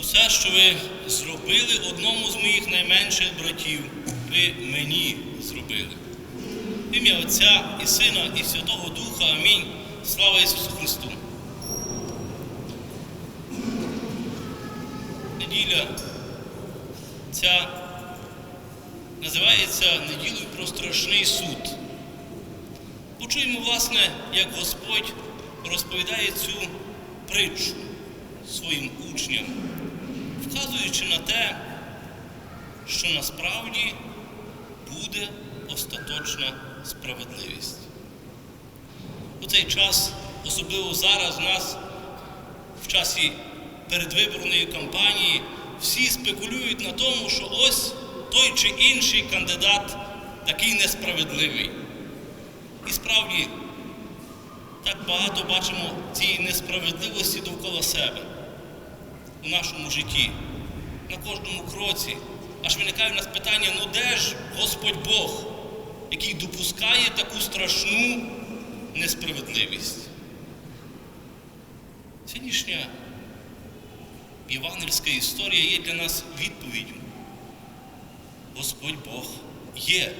Усе, що ви зробили одному з моїх найменших братів, ви мені зробили. В ім'я Отця і Сина, і Святого Духа. Амінь. Слава Ісусу Христу. Неділя ця називається неділею про страшний суд. Почуємо, власне, як Господь розповідає цю притчу своїм учням, вказуючи на те, що насправді буде остаточна справедливість. У цей час, особливо зараз, у нас в часі передвиборної кампанії, всі спекулюють на тому, що ось той чи інший кандидат такий несправедливий. І справді так багато бачимо цієї несправедливості довкола себе у нашому житті, на кожному кроці. Аж виникає в нас питання, ну де ж Господь Бог, який допускає таку страшну несправедливість? Сьогоднішня євангельська історія є для нас відповіддю. Господь Бог є.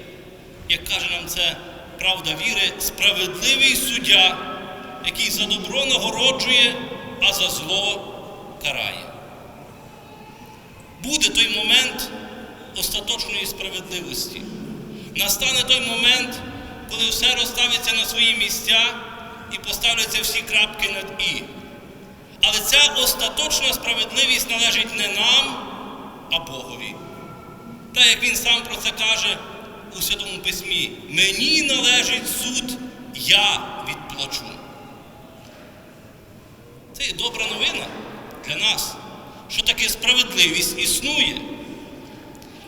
Як каже нам це правда віри, справедливий суддя, який за добро нагороджує, а за зло карає. Буде той момент остаточної справедливості. Настане той момент, коли все розставиться на свої місця і поставляться всі крапки над І. Але ця остаточна справедливість належить не нам, а Богові. Так як він сам про це каже у Святому Письмі, мені належить суд, я відплачу. Це є добра новина для нас, що таки справедливість існує.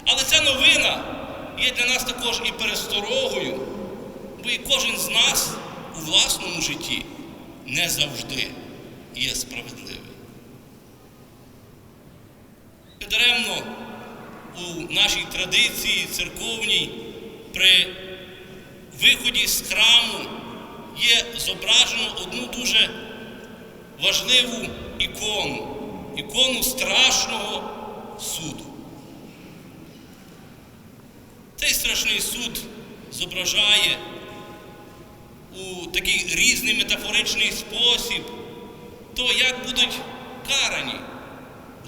Але ця новина є для нас також і пересторогою, бо і кожен з нас у власному житті не завжди є справедливий. Недаремно у нашій традиції церковній при виході з храму є зображено одну дуже важливу ікону ікону страшного суду. Цей страшний суд зображає у такий різний метафоричний спосіб то, як будуть карані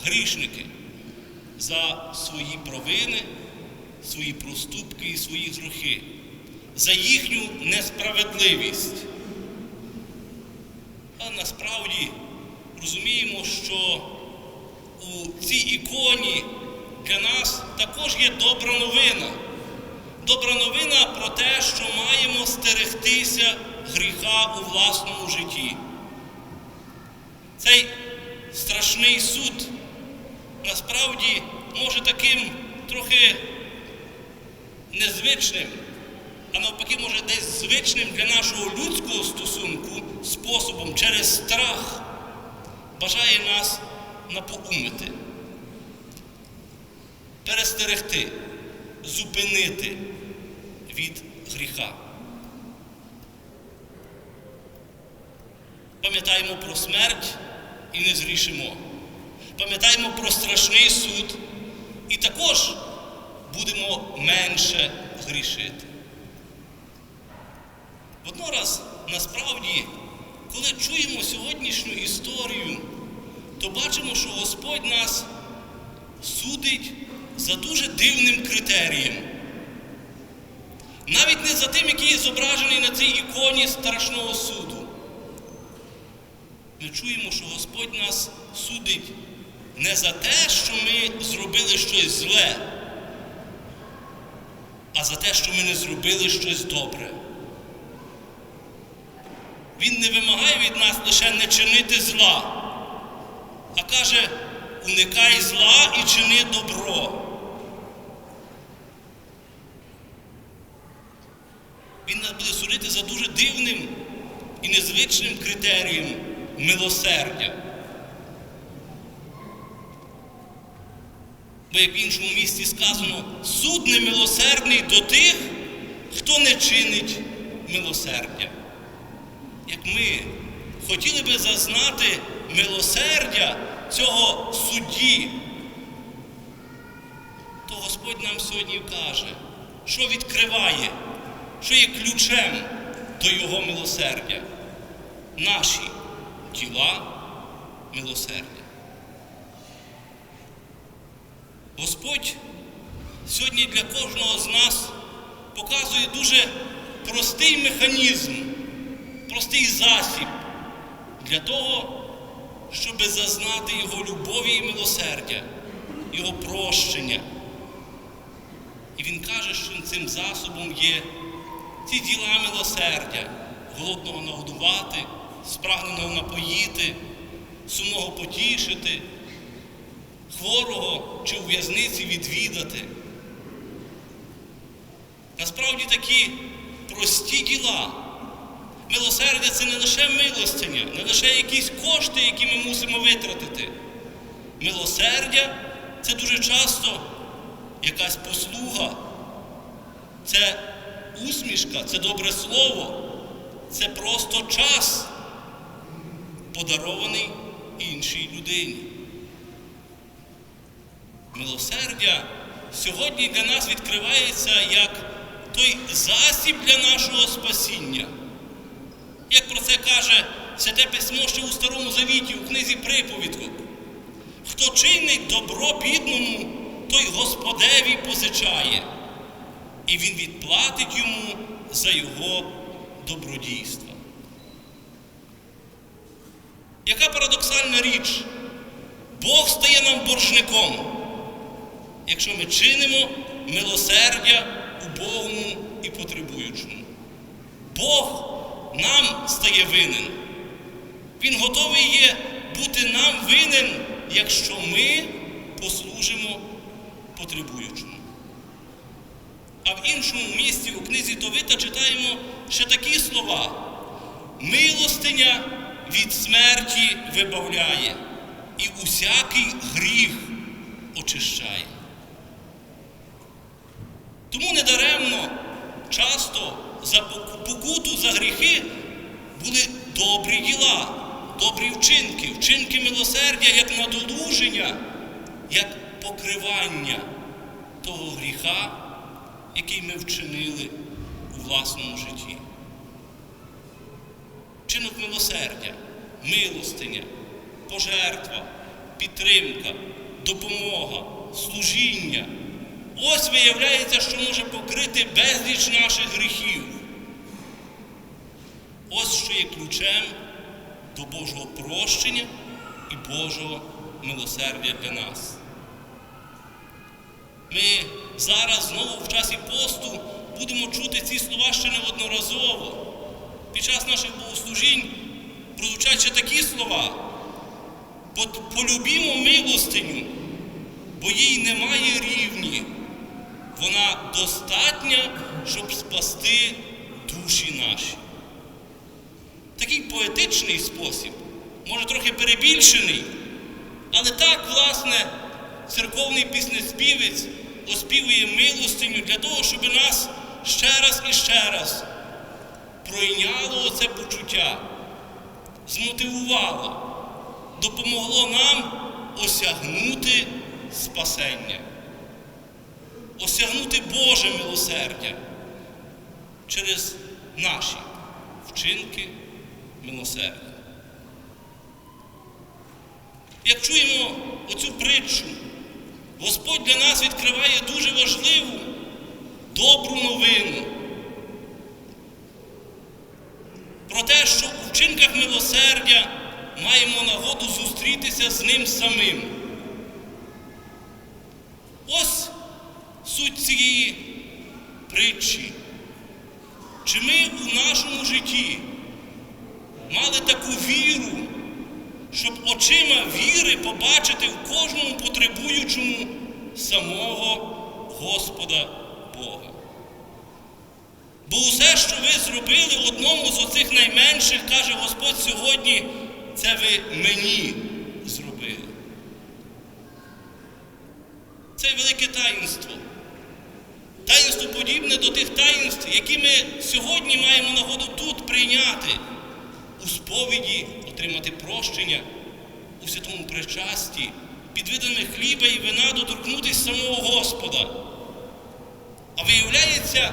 грішники за свої провини, свої проступки і свої грехи, за їхню несправедливість. А насправді розуміємо, що у цій іконі для нас також є добра новина. Добра новина про те, що маємо стерегтися гріха у власному житті. Цей страшний суд насправді може таким трохи незвичним, а навпаки, може десь звичним для нашого людського стосунку способом через страх бажає нас напоумити, перестерегти, зупинити від гріха. Пам'ятаємо про смерть і не зрішимо. Пам'ятаємо про страшний суд і також будемо менше грішити. Воднораз, насправді, коли чуємо сьогоднішню історію, то бачимо, що Господь нас судить за дуже дивним критерієм. Навіть не за тим, який зображений на цій іконі страшного суду. Ми чуємо, що Господь нас судить не за те, що ми зробили щось зле, а за те, що ми не зробили щось добре. Він не вимагає від нас лише не чинити зла, а каже, уникай зла і чини добро. Він нас буде судити за дуже дивним і незвичним критерієм милосердя. Бо як в іншому місці сказано, суд немилосердний до тих, хто не чинить милосердя. Як ми хотіли би зазнати милосердя цього судді, то Господь нам сьогодні каже, що відкриває, що є ключем до Його милосердя. Наші діла милосердя. Господь сьогодні для кожного з нас показує дуже простий механізм, простий засіб для того, щоб зазнати Його любові і милосердя, Його прощення. І Він каже, що цим засобом є ці діла милосердя, голодного нагодувати, спрагненого напоїти, сумного потішити, хворого чи у в'язниці відвідати. Насправді такі прості діла. Милосердя це не лише милостиня, не лише якісь кошти, які ми мусимо витратити. Милосердя це дуже часто якась послуга, це усмішка, це добре слово, це просто час, подарований іншій людині. Милосердя сьогодні для нас відкривається як той засіб для нашого спасіння. Як про це каже Святе Письмо ще у Старому Завіті, у книзі приповідку. Хто чинить добро бідному, той Господеві позичає, і він відплатить йому за його добродійство. Яка парадоксальна річ? Бог стає нам боржником, якщо ми чинимо милосердя убогому і потребуючому. Бог нам стає винен. Він готовий є бути нам винен, якщо ми послужимо потребуючому. А в іншому місці у книзі Товита читаємо ще такі слова: милостиня від смерті вибавляє і усякий гріх очищає. Тому недаремно часто за покуту за гріхи були добрі діла, добрі вчинки, вчинки милосердя як надолуження, як покривання того гріха, який ми вчинили у власному житті. Вчинок милосердя, милостиня, пожертва, підтримка, допомога, служіння. Ось виявляється, що може покрити безліч наших гріхів. Ось що є ключем до Божого прощення і Божого милосердя для нас. Ми зараз знову в часі посту будемо чути ці слова ще неодноразово. Під час наших богослужінь прозвучать ще такі слова. Полюбімо милостиню, бо їй немає рівні. Вона достатня, щоб спасти душі наші. Такий поетичний спосіб, може трохи перебільшений, але так, власне, церковний піснеспівець оспівує милостиню для того, щоб нас ще раз і ще раз пройняло це почуття, змотивувало, допомогло нам осягнути спасення, осягнути Боже милосердя через наші вчинки милосердя. Як чуємо оцю притчу, Господь для нас відкриває дуже важливу, добру новину. Про те, що у вчинках милосердя маємо нагоду зустрітися з ним самим. Ось суть цієї притчі. Чи ми у нашому житті мали таку віру, щоб очима віри побачити в кожному потребуючому самого Господа Бога? Бо усе, що ви зробили одному з оцих найменших, каже Господь сьогодні, це ви мені зробили. Це велике таїнство. Таїнство подібне до тих таїнств, які ми сьогодні маємо нагоду тут прийняти, у сповіді отримати прощення, у святому причасті під видами хліба і вина доторкнутися самого Господа. А виявляється,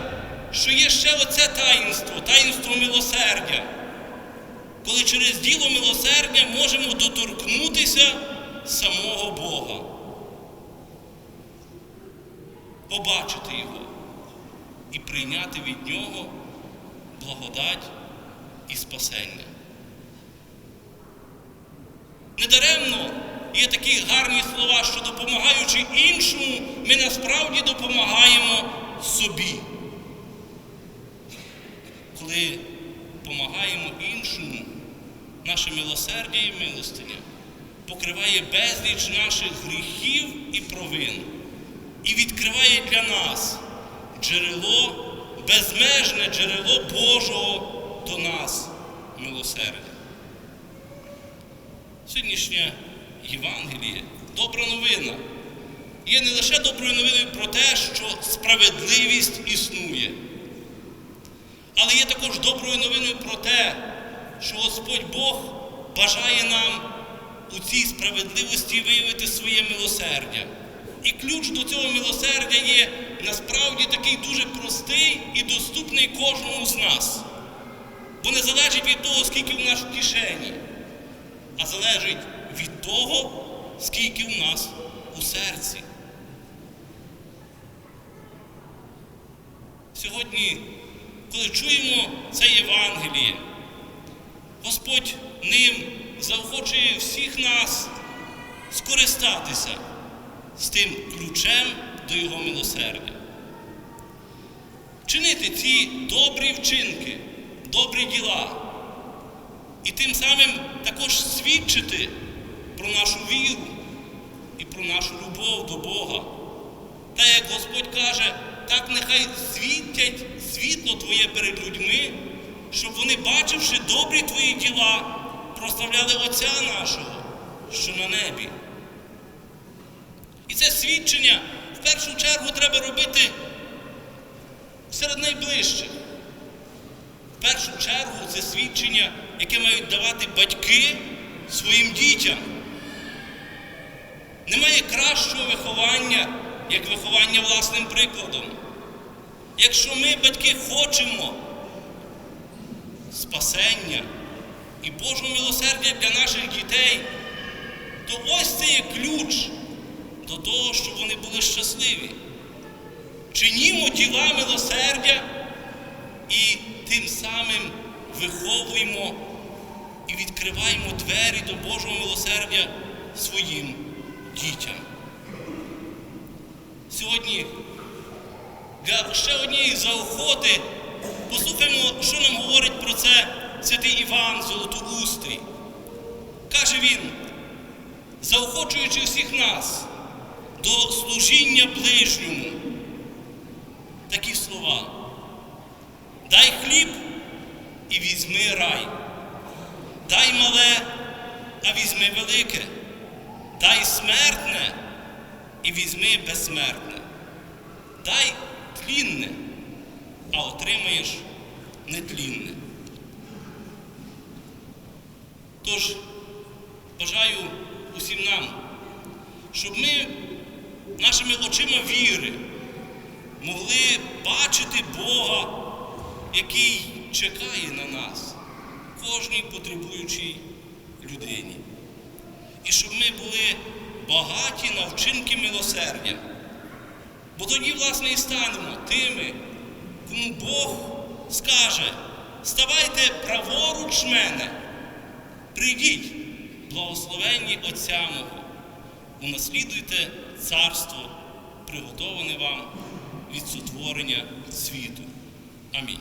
що є ще оце таїнство, таїнство милосердя, коли через діло милосердя можемо доторкнутися самого Бога, побачити Його і прийняти від Нього благодать і спасення. Недаремно є такі гарні слова, що допомагаючи іншому, ми насправді допомагаємо собі. Коли допомагаємо іншому, наше милосердя і милостиня покриває безліч наших гріхів і провин і відкриває для нас джерело, безмежне джерело Божого до нас милосердя. Сьогоднішнє Євангеліє добра новина. Є не лише доброю новиною про те, що справедливість існує, але є також доброю новиною про те, що Господь Бог бажає нам у цій справедливості виявити своє милосердя. І ключ до цього милосердя є насправді такий дуже простий і доступний кожному з нас. Бо не залежить від того, скільки в нас в кишені, а залежить від того, скільки в нас у серці. Сьогодні, коли чуємо це Євангеліє, Господь ним заохочує всіх нас скористатися з тим ключем до Його милосердя. Чинити ці добрі вчинки, добрі діла, і тим самим також свідчити про нашу віру і про нашу любов до Бога. Та як Господь каже, так нехай світять світло Твоє перед людьми, щоб вони, бачивши добрі Твої діла, прославляли Отця нашого, що на небі. Це свідчення в першу чергу треба робити серед найближчих. В першу чергу це свідчення, яке мають давати батьки своїм дітям. Немає кращого виховання, як виховання власним прикладом. Якщо ми, батьки, хочемо спасення і Божого милосердя для наших дітей, то ось це є ключ до того, щоб вони були щасливі. Чинімо діла милосердя і тим самим виховуємо і відкриваємо двері до Божого милосердя своїм дітям. Сьогодні для ще однієї заохоти послухаймо, що нам говорить про це святий Іван Золотоустрій. Каже він, заохочуючи всіх нас до служіння ближньому, такі слова. Дай хліб і візьми рай. Дай мале, а візьми велике. Дай смертне і візьми безсмертне. Дай тлінне, а отримаєш нетлінне. Тож бажаю усім нам, щоб ми нашими очима віри могли бачити Бога, який чекає на нас, кожній потребуючій людині. І щоб ми були багаті на вчинки милосердя. Бо тоді, власне, і станемо тими, кому Бог скаже, ставайте праворуч мене, прийдіть, благословенні Отця мого, унаслідуйте царство, приготоване вам від сотворення світу. Амінь.